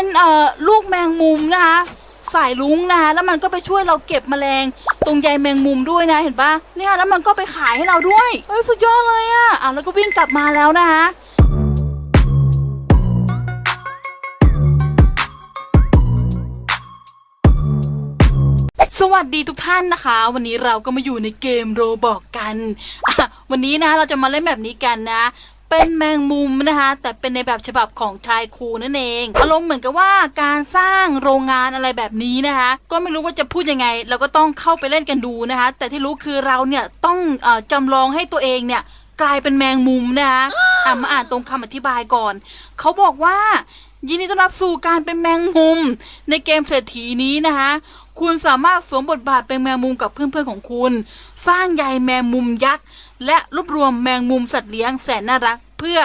เป็นเอ่อลูกแมงมุมนะคะ สายลุงนะคะแล้วมันก็ไปช่วยเราเก็บแมลงตรงใยแมงมุมด้วยนะเห็นปะเนี่ยแล้วมันก็ไปขายให้เราด้วยเฮ้ยสุดยอดเลยอะอะแล้วก็วิ่งกลับมาแล้วนะคะสวัสดีทุกท่านนะคะ วันนี้เราก็มาอยู่ในเกมโรบอกกัน วันนี้นะเราจะมาเล่นแบบนี้กันนะ เป็นแมงมุมนะคะ แต่เป็นในแบบฉบับของชายคูนั่นเองอารมณ์เหมือนกับว่าการสร้างโรงงานอะไรแบบนี้นะคะ ก็ไม่รู้ว่าจะพูดยังไง เราก็ต้องเข้าไปเล่นกันดูนะคะ แต่ที่รู้คือเราเนี่ยต้องออจำลองให้ตัวเองเนี่ยกลายเป็นแมงมุมนะคะอะมาอ่านตรงคำอธิบายก่อน เขาบอกว่ายินดีต้อนรับสู่การเป็นแมงมุมในเกมเศรษฐีนี้นะคะ คุณสามารถสวมบทบาทเป็นแมงมุมกับเพื่อนๆของคุณ สร้างใยแมงมุมยักษ์ และรวบรวมแมงมุมสัตว์เลี้ยงแสนน่ารักเพื่อ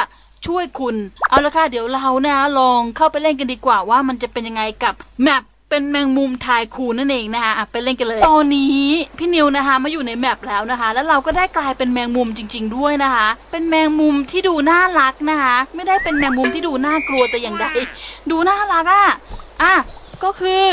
ช่วยคุณ เอาละค่ะเดี๋ยวเรานะลองเข้าไปเล่นกันดีกว่าว่ามันจะเป็นยังไงกับแมปเป็นแมงมุมทายคูนั่นเองนะคะอะไปเล่นกันเลย ตอนนี้พี่นิวนะคะมาอยู่ในแมปแล้วนะคะ แล้วเราก็ได้กลายเป็นแมงมุมจริง ๆ ด้วยนะคะ เป็นแมงมุมที่ดูน่ารักนะคะ ไม่ได้เป็นแมงมุมที่ดูน่ากลัวแต่อย่างใดดูน่ารักอะอะก็คือ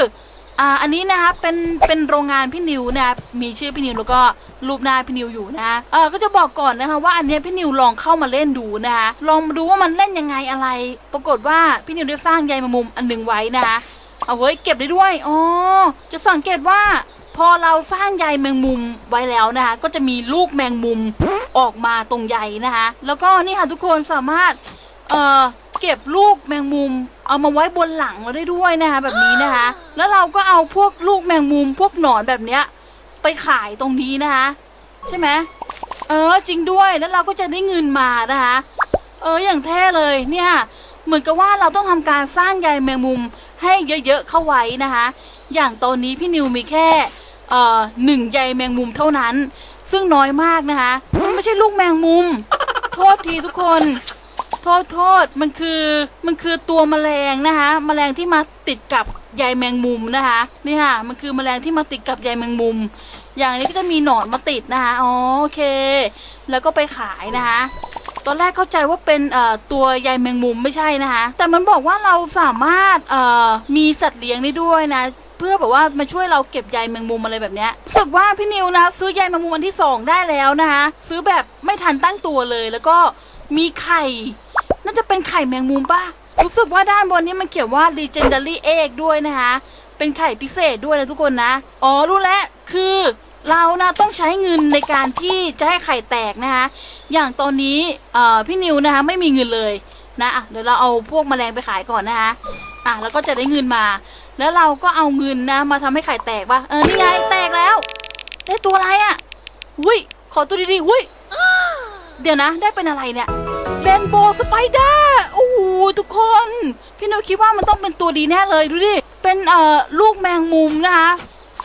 อ่าอันนี้นะคะเป็นเป็นโรงงานพี่นิวนะคะมีชื่อพี่นิวแล้วก็รูปหน้าพี่นิวอยู่นะเออก็จะบอกก่อนนะคะว่าอันเนี้ยพี่นิวลองเข้ามาเล่นดูนะคะลองมาดูว่ามันเล่นยังไงอะไร ปรากฏว่าพี่นิวได้สร้างใยแมงมุมอันหนึ่งไว้นะคะเอาไว้เก็บได้ด้วยอ๋อจะสังเกตว่าพอเราสร้างใยแมงมุมไว้แล้วนะคะก็จะมีลูกแมงมุมออกมาตรงใยนะคะ แล้วก็นี่ค่ะทุกคนสามารถเอ่อ เก็บลูกแมงมุม เอามาไว้บนหลังเราได้ด้วยนะคะ แบบนี้นะคะ แล้วเราก็เอาพวกลูกแมงมุม พวกหนอนแบบเนี้ย ไปขายตรงนี้นะคะ ใช่ไหมเออจริงด้วยแล้วเราก็จะได้เงินมานะคะ เอออย่างแท้เลยเนี่ยเหมือนกับว่าเราต้องทำการสร้างใยแมงมุมให้เยอะๆเข้าไว้นะคะ อย่างตอนนี้พี่นิวมีแค่เอ่อหนึ่งใยแมงมุมเท่านั้น ซึ่งน้อยมากนะคะมันไม่ใช่ลูกแมงมุม โทษทีทุกคน โทษโทษมันคือมันคือตัวแมลงนะคะแมลงที่มาติดกับใยแมงมุมนะคะนี่ค่ะมันคือแมลงที่มาติดกับใยแมงมุม อย่างนี้ก็จะมีหนอนมาติดนะคะอ๋อโอเค แล้วก็ไปขายนะคะตอนแรกเข้าใจว่าเป็นตัวใยแมงมุมไม่ใช่นะคะ แต่มันบอกว่าเราสามารถมีสัตว์เลี้ยงได้ด้วยนะเพื่อแบบว่ามาช่วยเราเก็บใยแมงมุมอะไรแบบเนี้ยรู้สึกว่าพี่นิวนะ ซื้อใยแมงมุมวันที่สองได้แล้วนะคะ ซื้อแบบไม่ทันตั้งตัวเลย แล้วก็มีไข่ น่าจะเป็นไข่แมงมุมป่ะ รู้สึกว่าด้านบนนี้มันเขียนว่า legendary egg ด้วยนะคะ เป็นไข่พิเศษด้วยนะทุกคนนะ อ๋อรู้แล้ว คือเรานะต้องใช้เงินในการที่จะให้ไข่แตกนะคะ อย่างตอนนี้พี่นิวนะคะไม่มีเงินเลยนะะเดี๋ยวเราเอาพวกแมลงไปขายก่อนนะคะอะแล้วก็จะได้เงินมา แล้วเราก็เอาเงินนะ มาทำให้ไข่แตกป่ะ เออ นี่ไงแตกแล้ว ได้ตัวอะไรอะ่ะ อุ้ย ขอตัวดีๆ อุ้ย เดี๋ยวนะ ได้เป็นอะไรเนี่ย เรนโบว์สไปเดอร์โอ้โหทุกคน พี่นิวคิดว่ามันต้องเป็นตัวดีแน่เลยดูดิ เป็นเอ่อลูกแมงมุมนะคะ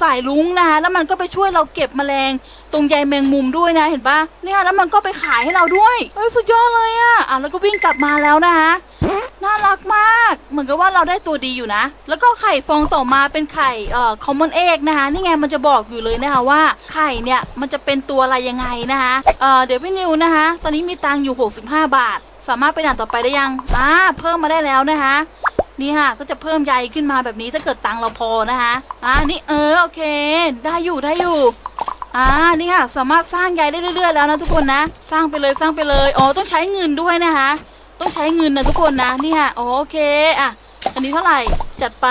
สายลุงนะคะแล้วมันก็ไปช่วยเราเก็บแมลง ตรงใยแมงมุมด้วยนะเห็นปะเนี่ยแล้วมันก็ไปขายให้เราด้วยเฮ้ยสุดยอดเลยอะอะแล้วก็วิ่งกลับมาแล้วนะคะน่ารักมาก เหมือนกับว่าเราได้ตัวดีอยู่นะ แล้วก็ไข่ฟองต่อมาเป็นไข่เอ่อ common egg นะคะ นี่ไงมันจะบอกอยู่เลยนะคะว่าไข่เนี่ยมันจะเป็นตัวอะไรยังไงนะคะเอ่อเดี๋ยวพี่นิวนะคะ ตอนนี้มีตังค์อยู่ 65 บาท สามารถไปด่านต่อไปได้ยังอ่าเพิ่มมาได้แล้วนะคะนี่ค่ะก็จะเพิ่มใยขึ้นมาแบบนี้ถ้าเกิดตังค์เราพอนะคะอ่านี่เออโอเค ได้อยู่ได้อยู่ อ่านี่ค่ะสามารถสร้างใยได้เรื่อย ๆ แล้วนะทุกคนนะ สร้างไปเลยสร้างไปเลยอ๋อต้องใช้เงินด้วยนะคะ ต้องใช้เงินนะทุกคนนะนี่ค่ะโอเคอะอันนี้เท่าไหร่จัดไป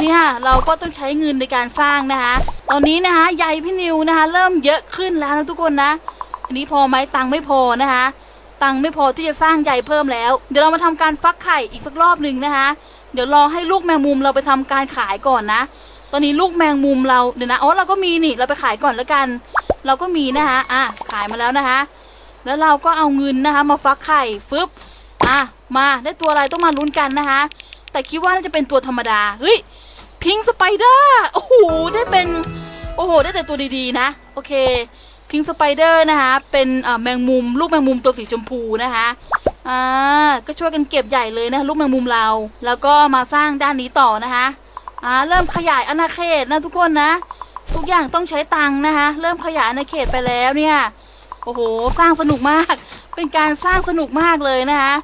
นี่ค่ะเราก็ต้องใช้เงินในการสร้างนะคะ ตอนนี้นะคะใยพี่นิวนะคะ เริ่มเยอะขึ้นแล้วนะทุกคนนะ อันนี้พอไหมตังค์ไม่พอนะคะ ตังค์ไม่พอที่จะสร้างใยเพิ่มแล้ว เดี๋ยวเรามาทำการฟักไข่อีกสักรอบหนึ่งนะคะ เดี๋ยวรอให้ลูกแมงมุมเราไปทำการขายก่อนนะ ตอนนี้ลูกแมงมุมเราเดี๋ยวนะอ๋อเราก็มีนี่เราไปขายก่อนแล้วกัน เราก็มีนะคะอะขายมาแล้วนะคะ แล้วเราก็เอาเงินนะคะ มาฟักไข่ฟึบอะมาได้ตัวอะไรต้องมาลุ้นกันนะคะ แต่คิดว่าน่าจะเป็นตัวธรรมดาเฮ้ยพิงสไปเดอร์โอ้โหได้เป็นโอ้โหได้แต่ตัวดีๆนะโอเคพิงสไปเดอร์นะคะ เป็นแมงมุม ลูกแมงมุมตัวสีชมพูนะคะอ่าก็ช่วยกันเก็บใหญ่เลยนะ ลูกแมงมุมเรา แล้วก็มาสร้างด้านนี้ต่อนะคะ อ่าเริ่มขยายอาณาเขตนะทุกคนนะ ทุกอย่างต้องใช้ตังค์นะคะ เริ่มขยายอาณาเขตไปแล้วเนี่ยโอ้โหสร้างสนุกมาก เป็นการสร้างสนุกมากเลยนะคะ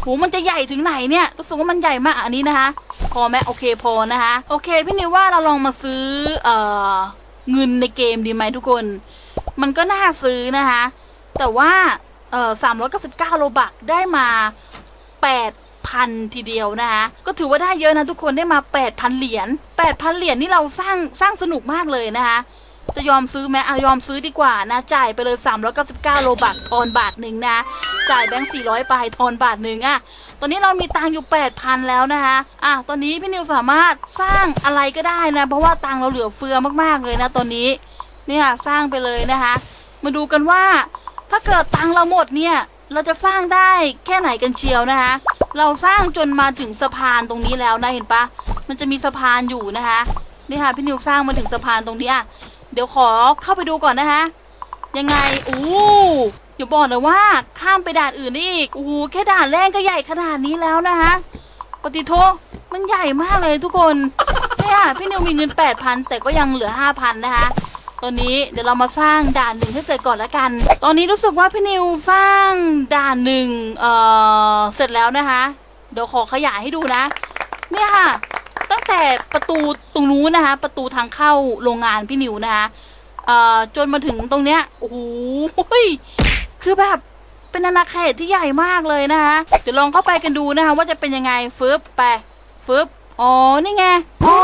โหมันจะใหญ่ถึงไหนเนี่ยรู้สึกว่ามันใหญ่มากอันนี้นะคะ พอไหมโอเคพอนะคะ โอเค พี่นิวว่าเราลองมาซื้อเอ่อเงินในเกมดีไหมทุกคน มันก็น่าซื้อนะคะ แต่ว่าเอ่อสามร้อยเก้าสิบเก้าโลบักได้มาแปด พันทีเดียวนะคะก็ถือว่าได้เยอะนะทุกคนได้มาแปดพันเหรียญแปดพันเหรียญนี่เราสร้างสร้างสนุกมากเลยนะคะจะยอมซื้อไหมอะยอมซื้อดีกว่านะ จ่ายไปเลย 399 โลบักทอนบาทหนึ่งนะ จ่ายแบงค์400 ไปทอนบาทหนึ่งอะ ตอนนี้เรามีตังค์อยู่ 8,000 แล้วนะคะอะ ตอนนี้พี่นิวสามารถสร้างอะไรก็ได้นะ เพราะว่าตังค์เราเหลือเฟือมากๆเลยนะตอนนี้เนี่ยสร้างไปเลยนะคะ มาดูกันว่า ถ้าเกิดตังค์เราหมดเนี่ย เราจะสร้างได้แค่ไหนกันเชียวนะคะ เราสร้างจนมาถึงสะพานตรงนี้แล้วนะเห็นปะมันจะมีสะพานอยู่นะคะนี่ค่ะพี่นิวสร้างมาถึงสะพานตรงนี้อะเดี๋ยวขอเข้าไปดูก่อนนะคะยังไงอู้อย่าบอกเลยว่าข้ามไปด่านอื่นได้อีกโอ้โหแค่ด่านแรกก็ใหญ่ขนาดนี้แล้วนะคะปฏิโทมันใหญ่มากเลยทุกคนเนี่ยพี่นิวมีเงิน 8,000 แต่ก็ยังเหลือ 5,000 นะคะ ตอนนี้เดี๋ยวเรามาสร้างด่านหนึ่งให้เสร็จก่อนละกัน ตอนนี้รู้สึกว่าพี่นิวสร้างด่านหนึ่งเอ่อเสร็จแล้วนะคะ เดี๋ยวขอขยายให้ดูนะ เนี่ยค่ะ ตั้งแต่ประตูตรงนู้นนะคะ ประตูทางเข้าโรงงานพี่นิวนะคะเอ่อจนมาถึงตรงเนี้ยโอ้โหคือแบบเป็นอาณาเขตที่ใหญ่มากเลยนะคะเดี๋ยวลองเข้าไปกันดูนะคะ ว่าจะเป็นยังไงฟึบไปฟึบอ๋อนี่ไงอ๋อ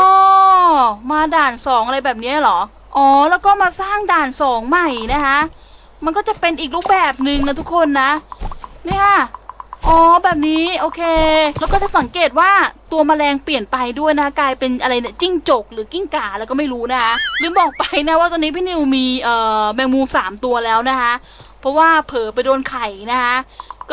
มาด่านสองอะไรแบบนี้เหรอ อ๋อแล้วก็มาสร้างด่านสองใหม่นะคะ มันก็จะเป็นอีกรูปแบบหนึ่งนะทุกคนนะเนี่ยค่ะอ๋อแบบนี้โอเค แล้วก็จะสังเกตว่าตัวแมลงเปลี่ยนไปด้วยนะกลายเป็นอะไรเนี่ยจิ้งจกหรือกิ้งก่าแล้วก็ไม่รู้นะคะลืมบอกไปนะว่าตอนนี้พี่นิวมีเอ่อแมงมุมสามตัวแล้วนะคะ เพราะว่าเผลอไปโดนไข่นะคะ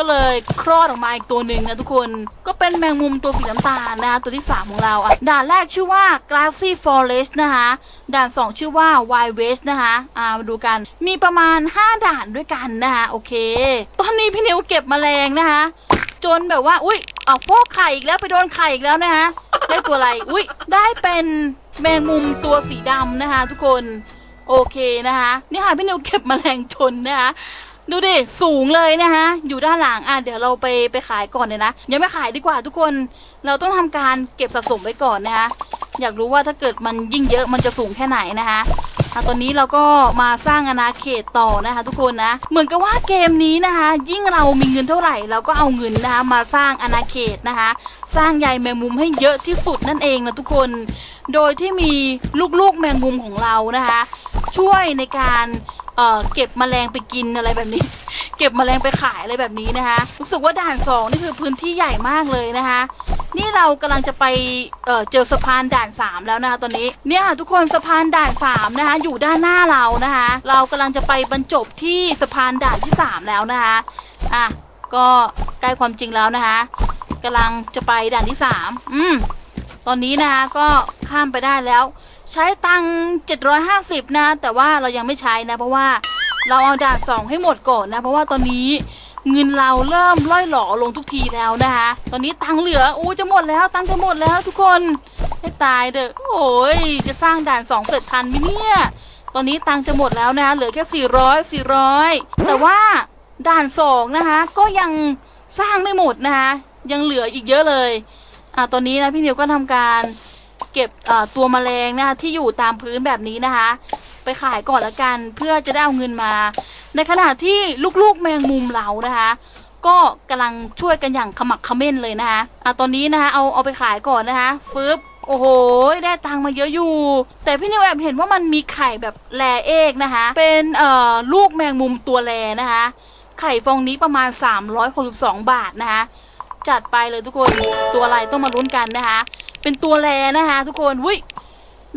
ก็เลยคลอดออกมาอีกตัวหนึ่งนะทุกคนก็เป็นแมงมุมตัวสีน้ำตาลนะตัวที่ 3 ของเราอะด่านแรกชื่อว่า Grassy Forest นะคะด่าน 2 ชื่อว่า Wild West นะคะอ่ามาดูกันมีประมาณ 5 ด่านด้วยกันนะคะโอเค ตอนนี้พี่นิวเก็บแมลงนะคะจนแบบว่า อุ้ยเอาฟอกไข่อีกแล้วไปโดนไข่อีกแล้วนะคะได้ตัวอะไร อุ้ยได้เป็นแมงมุมตัวสีดำนะคะ ทุกคน โอเคนะคะนี่ค่ะพี่นิวเก็บแมลงชนนะคะ ดูดิ สูงเลยนะคะ อยู่ด้านหลัง อะ เดี๋ยวเราไปไปขายก่อนเลยนะ ยังไม่ขายดีกว่าทุกคน เราต้องทำการเก็บสะสมไว้ก่อนนะคะ อยากรู้ว่าถ้าเกิดมันยิ่งเยอะมันจะสูงแค่ไหนนะคะอะตอนนี้เราก็มาสร้างอาณาเขตต่อนะคะทุกคนนะ เหมือนกับว่าเกมนี้นะคะ ยิ่งเรามีเงินเท่าไหร่ เราก็เอาเงินนะคะมาสร้างอาณาเขตนะคะ สร้างใยแมงมุมให้เยอะที่สุดนั่นเองนะทุกคน โดยที่มีลูกๆแมงมุมของเรานะคะ ช่วยในการ เอ่อเก็บแมลงไปกินอะไรแบบนี้ เก็บแมลงไปขายอะไรแบบนี้นะคะรู้สึกว่าด่านสองนี่คือพื้นที่ใหญ่มากเลยนะคะนี่เรากำลังจะไปเเจอสะพานด่านสามแล้วนะคะตอนนี้เนี่ยค่ะทุกคนสะพานด่านสามนะคะอยู่ด้านหน้าเรานะคะเรากำลังจะไปบรรจบที่สะพานด่านที่สามแล้วนะคะอะก็ใกล้ความจริงแล้วนะคะกำลังจะไปด่านที่สามอืมตอนนี้นะคะก็ข้ามไปได้แล้ว ใช้ตังค์750 นะ แต่ว่าเรายังไม่ใช้นะ เพราะว่าเราเอาด่านสองให้หมดก่อนนะ เพราะว่าตอนนี้เงินเราเริ่มล่อยหล่อลงทุกทีแล้วนะคะ ตอนนี้ตังค์เหลืออู้จะหมดแล้วตังค์จะหมดแล้วทุกคนให้ตายเด้อโอ้ยจะสร้างด่านสองเสร็จทันไหมเนี่ย ตอนนี้ตังค์จะหมดแล้วนะคะเหลือแค่400 400แต่ว่าด่านสองนะคะ ก็ยังสร้างไม่หมดนะคะยังเหลืออีกเยอะเลยอ่าตอนนี้นะพี่นิวก็ทำการ เก็บตัวแมลงนะคะที่อยู่ตามพื้นแบบนี้นะคะ ไปขายก่อนละกันเพื่อจะได้เอาเงินมา ในขณะที่ลูกๆแมงมุมเรานะคะ ก็กำลังช่วยกันอย่างขมักขม้นเลยนะคะอ่าตอนนี้นะคะเอาเอาไปขายก่อนนะคะฟึบโอ้โห ได้ตังมาเยอะอยู่ แต่พี่นิวแอบเห็นว่ามันมีไข่แบบแลเอกนะคะ เป็นเอ่อลูกแมงมุมตัวแลนะคะ ไข่ฟองนี้ประมาณ 362 บาทนะคะ จัดไปเลยทุกคน ตัวอะไรต้องมาลุ้นกันนะคะ เป็นตัวแรนะคะ ทุกคนวุ้ย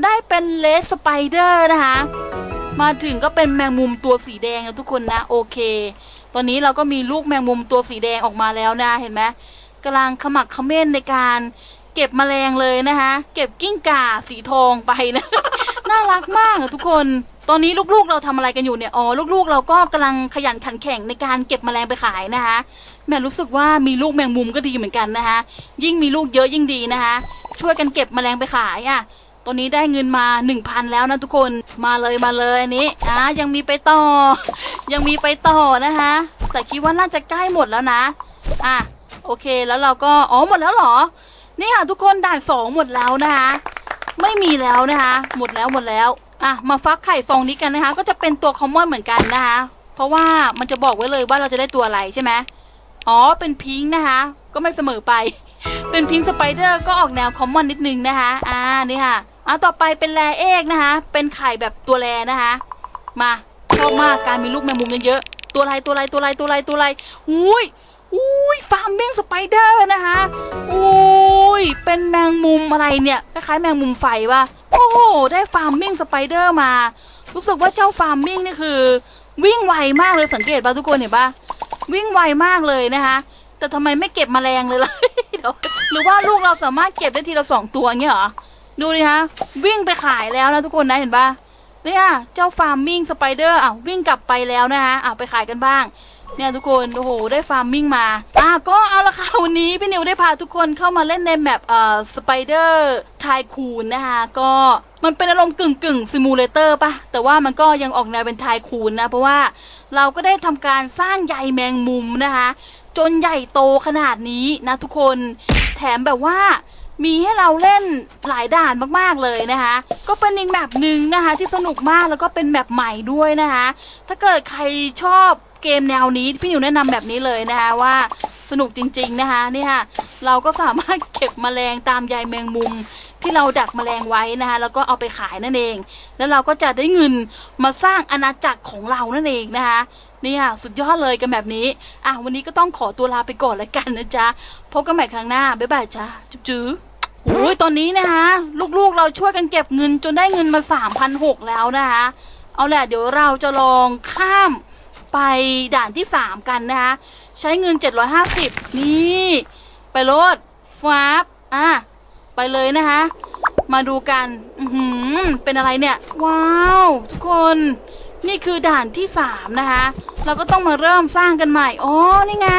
ได้เป็นเลสสไปเดอร์นะคะ มาถึงก็เป็นแมงมุมตัวสีแดงนะทุกคนนะโอเค ตอนนี้เราก็มีลูกแมงมุมตัวสีแดงออกมาแล้วนะเห็นไหมกำลังขมักเขม้นในการเก็บแมลงเลยนะคะ เก็บกิ้งก่าสีทองไปนะ น่ารักมากอะทุกคน ตอนนี้ลูกๆเราทำอะไรกันอยู่เนี่ย อ๋อ ลูกๆ เราก็กำลังขยันขันแข่งในการเก็บแมลงไปขายนะคะ แม่รู้สึกว่ามีลูกแมงมุมก็ดีเหมือนกันนะคะ ยิ่งมีลูกเยอะยิ่งดีนะคะ ช่วยกันเก็บแมลงไปขายอะตอนนี้ได้เงินมา 1,000 แล้วนะทุกคนมาเลยมาเลยนี้อะยังมีไปต่อ ยังมีไปต่อนะคะ แต่คิดว่าน่าจะใกล้หมดแล้วนะอะโอเคแล้วเราก็อ๋อหมดแล้วหรอนี่ค่ะทุกคนด่านสองหมดแล้วนะคะ ไม่มีแล้วนะคะ หมดแล้วหมดแล้วอะมาฟักไข่ฟองนี้กันนะคะ ก็จะเป็นตัวคอมมอนเหมือนกันนะคะ เพราะว่ามันจะบอกไว้เลยว่าเราจะได้ตัวอะไรใช่ไหมอ๋อเป็นพิงค์นะคะ ก็ไม่เสมอไป เป็นพิงสไปเดอร์ก็ออกแนวคอมมอนนิดนึงนะคะ อ่า นี่ค่ะอะต่อไปเป็นแรเอกนะคะ เป็นไข่แบบตัวแรนะคะ มาชอบมากการมีลูกแมงมุมเยอะๆ ตัวอะไรตัวอะไรตัวอะไรตัวอะไรตัวอะไรอุ้ยอุ้ยฟาร์มมิงสไปเดอร์นะคะอุ้ยเป็นแมงมุมอะไรเนี่ย คล้ายๆแมงมุมไฟป่ะ โอ้โห ได้ฟาร์มมิงสไปเดอร์มา รู้สึกว่าเจ้าฟาร์มมิงนี่คือ วิ่งไวมากเลยสังเกตป่ะทุกคนเห็นป่ะ วิ่งไวมากเลยนะคะ แต่ทำไมไม่เก็บแมลงเลยล่ะ เดี๋ยว หรือว่าลูกเราสามารถเก็บได้ทีละสองตัวเงี้ยเหรอ ดูดิฮะ วิ่งไปขายแล้วนะทุกคนนะเห็นปะเนี่ยเจ้าฟาร์มมิ่งสไปเดอร์อะวิ่งกลับไปแล้วนะคะอะไปขายกันบ้างเนี่ยทุกคนโอ้โหได้ฟาร์มมิ่งมาอะก็เอาละค่ะวันนี้พี่นิวได้พาทุกคนเข้ามาเล่นในแมปเอ่อสไปเดอร์ไทคูนนะคะก็มันเป็นอารมณ์กึ่งกึ่งซิมูเลเตอร์ปะแต่ว่ามันก็ยังออกแนวเป็นไทคูนนะ เพราะว่าเราก็ได้ทำการสร้างใยแมงมุมนะคะ จนใหญ่โตขนาดนี้นะทุกคน แถมแบบว่ามีให้เราเล่นหลายด่านมากๆเลยนะคะ ก็เป็นอีกแบบหนึ่งนะคะ ที่สนุกมากแล้วก็เป็นแบบใหม่ด้วยนะคะ ถ้าเกิดใครชอบเกมแนวนี้พี่นิวแนะนำแบบนี้เลยนะคะว่าสนุกจริง ๆนะคะนี่ค่ะเราก็สามารถเก็บแมลงตามใยแมงมุมที่เราดักแมลงไว้นะคะแล้วก็เอาไปขายนั่นเอง แล้วเราก็จะได้เงินมาสร้างอาณาจักรของเรานั่นเองนะคะ นี่ค่ะสุดยอดเลยกันแบบนี้ อะวันนี้ก็ต้องขอตัวลาไปก่อนแล้วกันนะจ๊ะ พบกันใหม่ครั้งหน้า บ๊ายบายจ้าจุ๊บจื้อโอ้ยตอนนี้นะคะลูกๆเราช่วยกันเก็บเงินจนได้เงินมาสามพันหกแล้วนะคะ เอาแหละเดี๋ยวเราจะลองข้ามไปด่านที่สามกันนะคะ ใช้เงินเจ็ดร้อยห้าสิบนี่ ไปโลดฟ้าบอะไปเลยนะคะ มาดูกัน อือหือเป็นอะไรเนี่ย ว้าว ทุกคน นี่คือด่านที่สามนะคะ เราก็ต้องมาเริ่มสร้างกันใหม่อ๋อนี่ไง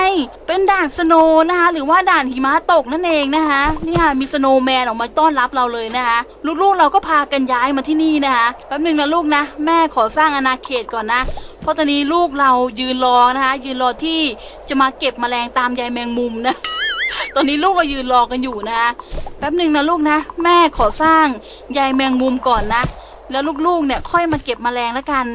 เป็นด่านสโนนะคะ หรือว่าด่านหิมะตกนั่นเองนะคะ นี่ค่ะมีสโนแมนออกมาต้อนรับเราเลยนะคะ ลูกๆเราก็พากันย้ายมาที่นี่นะคะแป๊บหนึ่งนะลูกนะ แม่ขอสร้างอาณาเขตก่อนนะ เพราะตอนนี้ลูกเรายืนรอนะคะ ยืนรอที่จะมาเก็บแมลงตามใยแมงมุมนะตอนนี้ลูกเรายืนรอกันอยู่นะคะแป๊บหนึ่งนะลูกนะ แม่ขอสร้างใยแมงมุมก่อนนะ แล้วลูกๆเนี่ยค่อยมาเก็บแมลงแล้วกัน